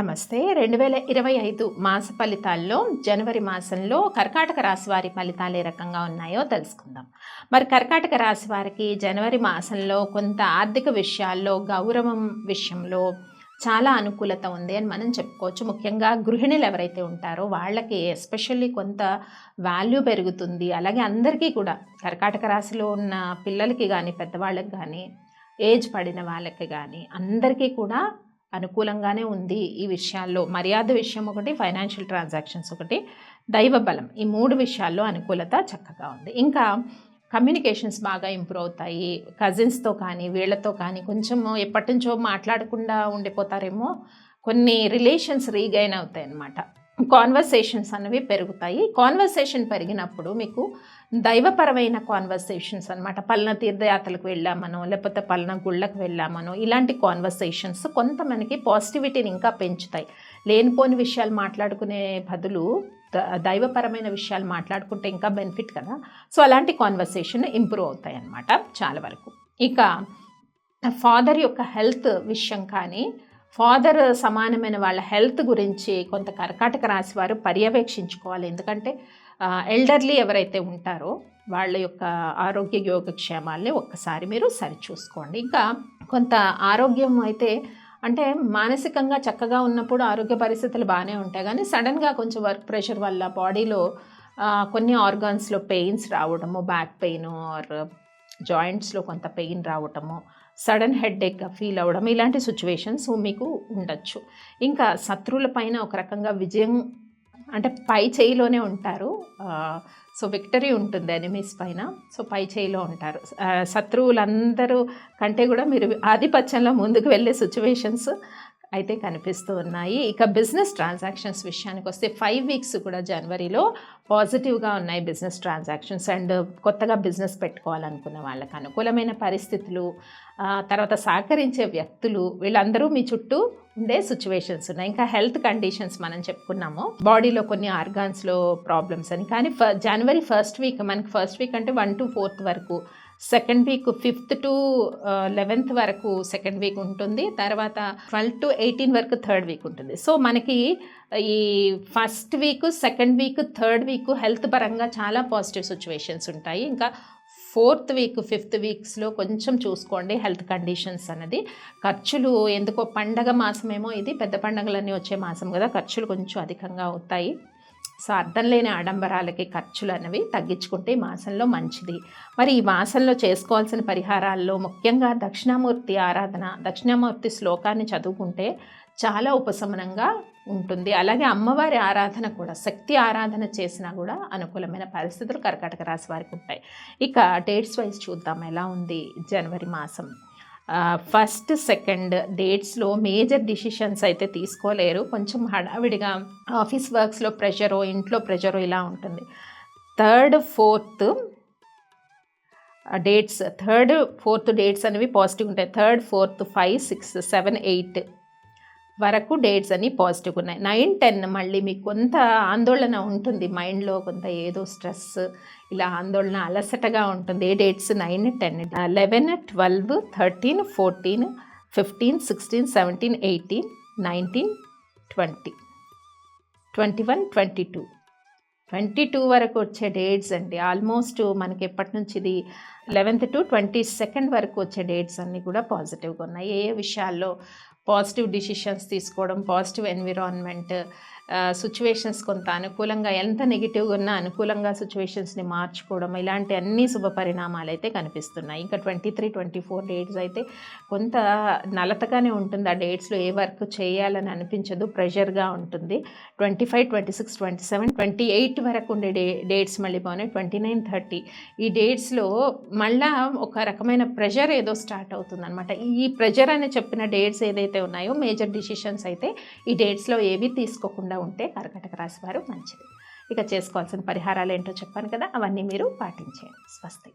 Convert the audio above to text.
నమస్తే. రెండు వేల ఇరవై ఐదు మాస ఫలితాల్లో జనవరి మాసంలో కర్కాటక రాశి వారి ఫలితాలు ఏ రకంగా ఉన్నాయో తెలుసుకుందాం. మరి కర్కాటక రాశి వారికి జనవరి మాసంలో కొంత ఆర్థిక విషయాల్లో గౌరవం విషయంలో చాలా అనుకూలత ఉంది అని మనం చెప్పుకోవచ్చు. ముఖ్యంగా గృహిణులు ఎవరైతే ఉంటారో వాళ్ళకి ఎస్పెషల్లీ కొంత వాల్యూ పెరుగుతుంది. అలాగే అందరికీ కూడా కర్కాటక రాశిలో ఉన్న పిల్లలకి కానీ పెద్దవాళ్ళకి కానీ ఏజ్ పడిన వాళ్ళకి కానీ అందరికీ కూడా అనుకూలంగానే ఉంది ఈ విషయాల్లో. మర్యాద విషయం ఒకటి ఫైనాన్షియల్ ట్రాన్సాక్షన్స్ ఒకటి దైవ బలం ఈ మూడు విషయాల్లో అనుకూలత చక్కగా ఉంది. ఇంకా కమ్యూనికేషన్స్ బాగా ఇంప్రూవ్ అవుతాయి. కజిన్స్తో కానీ వీళ్ళతో కానీ కొంచెం ఎప్పటి నుంచో మాట్లాడకుండా ఉండిపోతారేమో. కొన్ని రిలేషన్స్ రీగైన్ అవుతాయి అన్నమాట కాన్వర్సేషన్స్ అనేవి పెరుగుతాయి. కాన్వర్సేషన్ పెరిగినప్పుడు మీకు దైవపరమైన కాన్వర్సేషన్స్ అనమాట పల్న తీర్థయాత్రలకు వెళ్ళామనో లేకపోతే పల్న గుళ్ళకు వెళ్ళామనో ఇలాంటి కాన్వర్సేషన్స్ కొంత మనకి పాజిటివిటీని ఇంకా పెంచుతాయి. లేనిపోని విషయాలు మాట్లాడుకునే బదులు దైవపరమైన విషయాలు మాట్లాడుకుంటే ఇంకా బెనిఫిట్ కదా. సో అలాంటి కాన్వర్సేషన్ ఇంప్రూవ్ అవుతాయి అన్నమాట చాలా వరకు. ఇక ఫాదర్ యొక్క హెల్త్ విషయం కానీ ఫాదర్ సమానమైన వాళ్ళ హెల్త్ గురించి కొంత కర్కాటక రాశి వారు పర్యవేక్షించుకోవాలి. ఎందుకంటే ఎల్డర్లీ ఎవరైతే ఉంటారో వాళ్ళ యొక్క ఆరోగ్య యోగక్షేమాల్ని ఒక్కసారి మీరు సరిచూసుకోండి. ఇంకా కొంత ఆరోగ్యం అయితే అంటే మానసికంగా చక్కగా ఉన్నప్పుడు ఆరోగ్య పరిస్థితులు బాగానే ఉంటాయి. కానీ సడన్గా కొంచెం వర్క్ ప్రెషర్ వల్ల బాడీలో కొన్ని ఆర్గాన్స్లో పెయిన్స్ రావడము బ్యాక్ పెయిన్ ఆర్ జాయింట్స్లో కొంత పెయిన్ రావటము సడన్ హెడ్ ఎక్ ఫీల్ అవ్వడం ఇలాంటి సిచ్యువేషన్స్ మీకు ఉండొచ్చు. ఇంకా శత్రువుల పైన ఒక రకంగా విజయం అంటే పై చేయిలోనే ఉంటారు. సో విక్టరీ ఉంటుంది ఎనిమీస్ పైన. సో పై చేయిలో ఉంటారు. శత్రువులందరూ కంటే కూడా మీరు ఆధిపత్యంలో ముందుకు వెళ్ళే సిచ్యువేషన్స్ అయితే కనిపిస్తూ ఉన్నాయి. ఇక బిజినెస్ ట్రాన్సాక్షన్స్ విషయానికి వస్తే ఫైవ్ వీక్స్ కూడా జనవరిలో పాజిటివ్గా ఉన్నాయి బిజినెస్ ట్రాన్సాక్షన్స్ అండ్ కొత్తగా బిజినెస్ పెట్టుకోవాలనుకున్న వాళ్ళకి అనుకూలమైన పరిస్థితులు తర్వాత సహకరించే వ్యక్తులు వీళ్ళందరూ మీ చుట్టూ ఉండే సిచ్యువేషన్స్ ఉన్నాయి. ఇంకా హెల్త్ కండిషన్స్ మనం చెప్పుకున్నాము. బాడీలో కొన్ని ఆర్గాన్స్లో ప్రాబ్లమ్స్ అని. కానీ జనవరి ఫస్ట్ వీక్ మనకి ఫస్ట్ వీక్ అంటే వన్ టు ఫోర్త్ వరకు second week fifth to eleventh వరకు సెకండ్ వీక్ ఉంటుంది. తర్వాత ట్వెల్వ్ టు ఎయిటీన్ వరకు థర్డ్ వీక్ ఉంటుంది. సో మనకి ఈ first week second week third week health పరంగా చాలా పాజిటివ్ సిచ్యువేషన్స్ ఉంటాయి. ఇంకా ఫోర్త్ వీక్ ఫిఫ్త్ వీక్స్లో కొంచెం చూసుకోండి హెల్త్ కండిషన్స్ అన్నది. ఖర్చులు ఎందుకో పండగ మాసమేమో ఇది పెద్ద పండగలన్నీ వచ్చే మాసం కదా ఖర్చులు కొంచెం అధికంగా అవుతాయి. సో అర్థం లేని ఆడంబరాలకి ఖర్చులు అనేవి తగ్గించుకుంటే ఈ మాసంలో మంచిది. మరి ఈ మాసంలో చేసుకోవాల్సిన పరిహారాల్లో ముఖ్యంగా దక్షిణామూర్తి ఆరాధన దక్షిణామూర్తి శ్లోకాన్ని చదువుకుంటే చాలా ఉపశమనంగా ఉంటుంది. అలాగే అమ్మవారి ఆరాధన కూడా శక్తి ఆరాధన చేసినా కూడా అనుకూలమైన పరిస్థితులు కర్కాటక రాశి వారికి ఉంటాయి. ఇక డేట్స్ వైజ్ చూద్దాం ఎలా ఉంది జనవరి మాసం. ఫస్ట్ సెకండ్ డేట్స్లో మేజర్ డిసిషన్స్ అయితే తీసుకోలేరు. కొంచెం హడావిడిగా ఆఫీస్ వర్క్స్లో ప్రెషరు ఇంట్లో ప్రెషరో ఇలా ఉంటుంది. Third fourth dates third fourth dates అనేవి పాజిటివ్ ఉంటాయి. Third fourth five six seven eight వరకు డేట్స్ అని పాజిటివ్ ఉన్నాయి. నైన్ టెన్ మళ్ళీ మీకు కొంత ఆందోళన ఉంటుంది. మైండ్లో కొంత ఏదో స్ట్రెస్ ఇలా ఆందోళన అలసటగా ఉంటుంది. ఏ dates? Nine ten eleven twelve thirteen fourteen fifteen sixteen seventeen eighteen nineteen twenty. Twenty one twenty two. Twenty two వరకు వచ్చే డేట్స్ అండి. ఆల్మోస్ట్ మనకి ఎప్పటి నుంచి ఇది లెవెన్త్ టు ట్వంటీ సెకండ్ వరకు వచ్చే డేట్స్ అన్నీ కూడా పాజిటివ్గా ఉన్నాయి. ఏ ఏ విషయాల్లో పాజిటివ్ డిసిషన్స్ తీసుకోవడం పాజిటివ్ ఎన్విరాన్మెంట్ సిచ్యువేషన్స్ కొంత అనుకూలంగా ఎంత నెగిటివ్గా ఉన్నా అనుకూలంగా సిచ్యువేషన్స్ని మార్చుకోవడం ఇలాంటి అన్ని శుభ పరిణామాలు అయితే కనిపిస్తున్నాయి. ఇంకా twenty three twenty four dates అయితే కొంత నలతగానే ఉంటుంది. ఆ డేట్స్లో ఏ వర్క్ చేయాలని అనిపించదు. ప్రెషర్గా ఉంటుంది. Twenty five twenty six twenty seven twenty eight వరకు ఉండే డే డేట్స్ మళ్ళీ బాగున్నాయి. ట్వంటీ నైన్ థర్టీ ఈ డేట్స్లో మళ్ళా ఒక రకమైన ప్రెషర్ ఏదో స్టార్ట్ అవుతుంది అనమాట ఈ ప్రెషర్ అని చెప్పిన డేట్స్ ఏదైతే ఉన్నాయో మేజర్ డిసిషన్స్ అయితే ఈ డేట్స్లో ఏవి తీసుకోకుండా ఉంటే కర్కటక రాశి వారు మంచిది. ఇక చేసుకోవాల్సిన పరిహారాలు ఏంటో చెప్పాను కదా అవన్నీ మీరు పాటించేయండి. స్వస్తి.